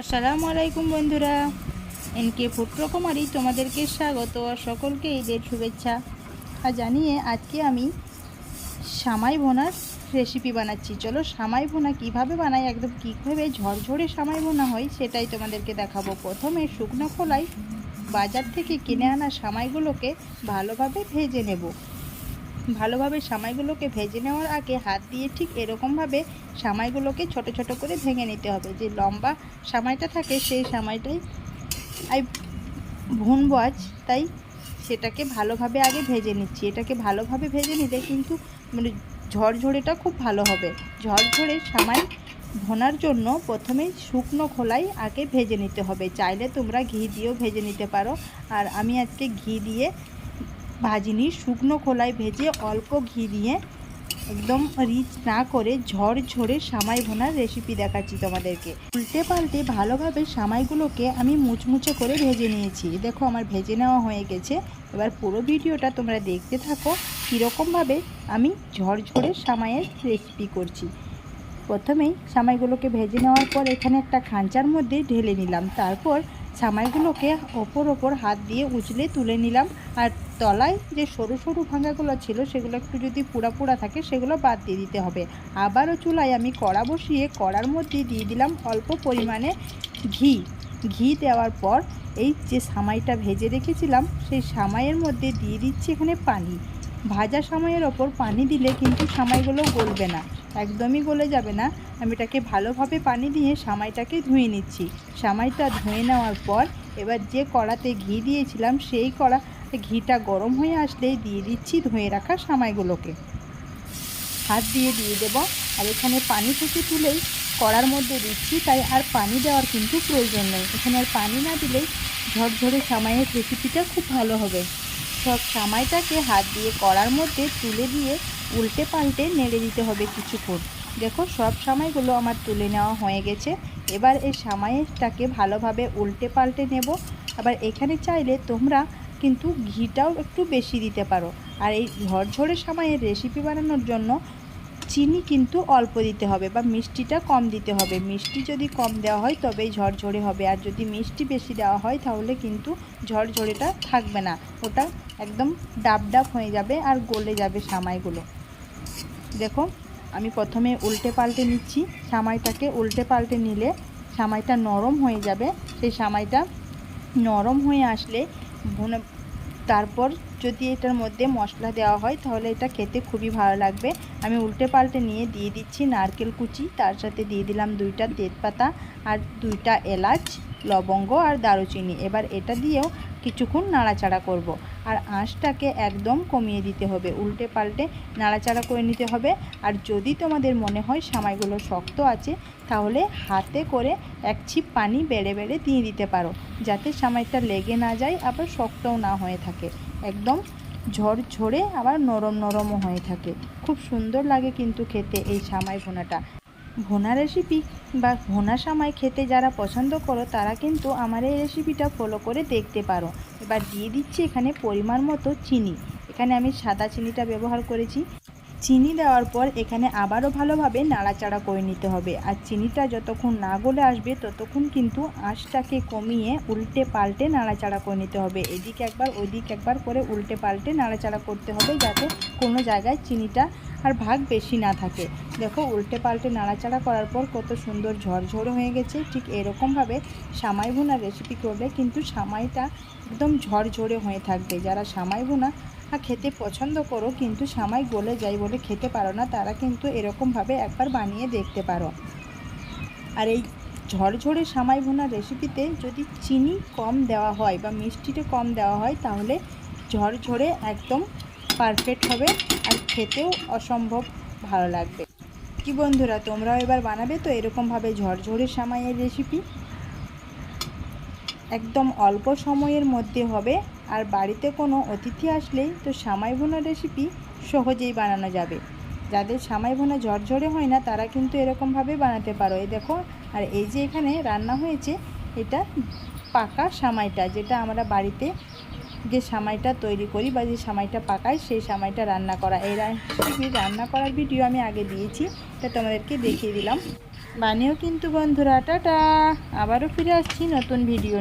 আসসালামু আলাইকুম বন্ধুরা। এনকে ফুড রকমারি তোমাদেরকে স্বাগত আর সকলকে ঈদের শুভেচ্ছা। আর জানিয়ে আজকে আমি সামাই ভোনার রেসিপি বানাচ্ছি। চলো সামাই ভোনা কীভাবে বানাই, একদম কীভাবে ঝরঝরে সামাই ভোনা হয় সেটাই তোমাদেরকে দেখাবো। প্রথমে শুকনো খোলাই বাজার থেকে কিনে আনা সামাইগুলোকে ভালোভাবে ভেজে নেব। ভালোভাবে সামাইগুলোকে ভেজে নেওয়ার আগে হাত দিয়ে ঠিক এরকমভাবে সামাইগুলোকে ছোট ছোট করে ভেঙে নিতে হবে। যে লম্বা সামাইটা থাকে সেই সামাইটাই আই ভুনবো তাই সেটাকে ভালোভাবে আগে ভেজে নিচ্ছি। এটাকে ভালোভাবে ভেজে নিলে কিন্তু মানে ঝরঝরেটা খুব ভালো হবে। ঝরঝরে সামাই ভোনার জন্য প্রথমেই শুকনো খোলাই আগে ভেজে নিতে হবে। চাইলে তোমরা ঘি দিয়েও ভেজে নিতে পারো। আর আমি আজকে ঘি দিয়ে ভাজিনি, শুকনো খোলায় ভেজে অল্প ঘি দিয়ে একদম রিচ না করে ঝড় ঝরঝরে সামাই ভোনার রেসিপি দেখাচ্ছি তোমাদেরকে। উল্টে পাল্টে ভালোভাবে সামাইগুলোকে আমি মুচমুচে করে ভেজে নিয়েছি। দেখো আমার ভেজে নেওয়া হয়ে গেছে। এবার পুরো ভিডিওটা তোমরা দেখতে থাকো কীরকমভাবে আমি ঝড় ঝরঝরে সামাইয়ের রেসিপি করছি। প্রথমেই সামাইগুলোকে ভেজে নেওয়ার পর এখানে একটা খাঁচার মধ্যে ঢেলে নিলাম। তারপর সামাইগুলোকে ওপর ওপর হাত দিয়ে উচলে তুলে নিলাম। আর তলায় যে সরু সরু ভাঙাগুলো ছিল, সেগুলো একটু যদি পুড়া পুড়া থাকে, সেগুলো বাদ দিয়ে দিতে হবে। আবারও চুলায় আমি কড়া বসিয়ে কড়ার মধ্যে দিয়ে দিলাম অল্প পরিমাণে ঘি। ঘি দেওয়ার পর এই যে সামাইটা ভেজে রেখেছিলাম, সেই সামাইয়ের মধ্যে দিয়ে দিচ্ছি এখানে পানি। ভাজা সামাইয়ের ওপর পানি দিলে কিন্তু সামাইগুলো গলবে না, একদমই গলে যাবে না। আমি এটাকে ভালোভাবে পানি দিয়ে সামাইটাকে ধুয়ে নিচ্ছি। সামাইটা ধুয়ে নেওয়ার পর এবার যে কড়াতে ঘি দিয়েছিলাম, সেই কড়া ঘিটা গরম হয়ে আসলেই দিয়ে দিচ্ছি ধুয়ে রাখা সামাইগুলোকে। হাত দিয়ে দিয়ে দেবো। আর এখানে পানি থেকে তুলেই কড়ার মধ্যে দিচ্ছি, তাই আর পানি দেওয়ার কিন্তু প্রয়োজন নেই। এখানে আর পানি না দিলেই ঝরঝরে সামাইয়ের রেসিপিটা খুব ভালো হবে। সব সামাইটাকে হাত দিয়ে কড়ার মধ্যে তুলে দিয়ে উল্টে পাল্টে নেড়ে দিতে হবে কিছুক্ষণ। দেখো, সব সামাইগুলো আমার তুলে নেওয়া হয়ে গেছে। এবার এই সামাইটাকে ভালোভাবে উল্টে পাল্টে নেব। আবার এখানে চাইলে তোমরা কিন্তু ঘিটাও একটু বেশি দিতে পারো। আর এই ঝরঝরে সামাইয়ের রেসিপি বানানোর জন্য চিনি কিন্তু অল্প দিতে হবে বা মিষ্টিটা কম দিতে হবে। মিষ্টি যদি কম দেওয়া হয় তবেই ঝরঝরে হবে। আর যদি মিষ্টি বেশি দেওয়া হয় তাহলে কিন্তু ঝরঝরেটা থাকবে না। ওটা একদম ডাব ডাব হয়ে যাবে আর গলে যাবে সামাইগুলো। দেখো, আমি প্রথমে উল্টে পাল্টে নিচ্ছি। সামাইটাকে উল্টে পাল্টে নিলে সামাইটা নরম হয়ে যাবে। সেই সামাইটা নরম হয়ে আসলে তারপর যদি এটার মধ্যে মশলা দেওয়া হয়, তাহলে এটা খেতে খুবই ভালো লাগবে। আমি উল্টে পাল্টে নিয়ে দিয়ে দিচ্ছি নারকেল কুচি, তার সাথে দিয়ে দিলাম দুইটা তেজপাতা আর দুইটা এলাচ, লবঙ্গ আর দারুচিনি। এবার এটা দিয়েও কিছুক্ষণ নাড়াচাড়া করব। আর আঁশটাকে একদম কমিয়ে দিতে হবে। উল্টে পাল্টে নাড়াচাড়া করে নিতে হবে। আর যদি তোমাদের মনে হয় সামাইগুলো শক্ত আছে, তাহলে হাতে করে এক ছিপ পানি বেড়ে বেড়ে দিয়ে দিতে পারো, যাতে সামাইটা লেগে না যায়, আবার শক্তও না হয়ে থাকে। একদম ঝড় ঝরে আবার নরম নরমও হয়ে থাকে। খুব সুন্দর লাগে কিন্তু খেতে এই সামাই ভোনাটা। ভোনা রেসিপি বা ভোনা সামাই খেতে যারা পছন্দ করো, তারা কিন্তু আমার এই রেসিপিটা ফলো করে দেখতে পারো। এবার দিয়ে দিচ্ছি এখানে পরিমাণ মতো চিনি। এখানে আমি সাদা চিনিটা ব্যবহার করেছি। চিনি দেওয়ার পর এখানে আবারও ভালোভাবে নাড়াচাড়া করে নিতে হবে। আর চিনিটা যতক্ষণ না গলে আসবে, ততক্ষণ কিন্তু আঁচটাকে কমিয়ে উল্টে পাল্টে নাড়াচাড়া করে নিতে হবে। এদিকে একবার ওইদিক একবার করে উল্টে পাল্টে নাড়াচাড়া করতে হবে যাতে কোনো জায়গায় চিনিটা আর ভাগ বেশি না থাকে। দেখো উল্টে পাল্টে নাড়াচাড়া করার পর কত সুন্দর ঝরঝরে হয়ে গেছে। ঠিক এরকমভাবে সামাই ভুনা রেসিপি করলে কিন্তু সামাইটা একদম ঝরঝরে হয়ে থাকবে। যারা সামাই ভুনা খেতে পছন্দ করো, কিন্তু সামাই গলে যায় বলে খেতে পারো না, তারা কিন্তু এরকমভাবে একবার বানিয়ে দেখতে পারো। আর এই ঝরঝরে সামাই ভুনা রেসিপিতে যদি চিনি কম দেওয়া হয় বা মিষ্টিটা কম দেওয়া হয়, তাহলে ঝরঝরে একদম পারফেক্ট হবে আর খেতেও অসম্ভব ভালো লাগবে। কি বন্ধুরা, তোমরাও এবার বানাবে তো এরকমভাবে ঝরঝরে সামাইয়ের রেসিপি একদম অল্প সময়ের মধ্যে হবে আর বাড়িতে কোনো অতিথি আসলেই তো সামাই ভুনা রেসিপি সহজেই বানানো যাবে। যাদের সামাই ভুনা ঝরঝরে হয় না, তারা কিন্তু এরকমভাবে বানাতে পারো। এই দেখো, আর এই যে এখানে রান্না হয়েছে, এটা পাকা সামাইটা, যেটা আমরা বাড়িতে যে সামাইটা তৈরি করি বা যে সামাইটা পাকাই, সেই সামাইটা রান্না করা। এই রেসিপি রান্না করার ভিডিও আমি আগে দিয়েছি, এটা তোমাদেরকে দেখিয়ে দিলাম। বানিয়েও কিন্তু বন্ধুরা, টাটা! আবারও ফিরে আসছি নতুন ভিডিও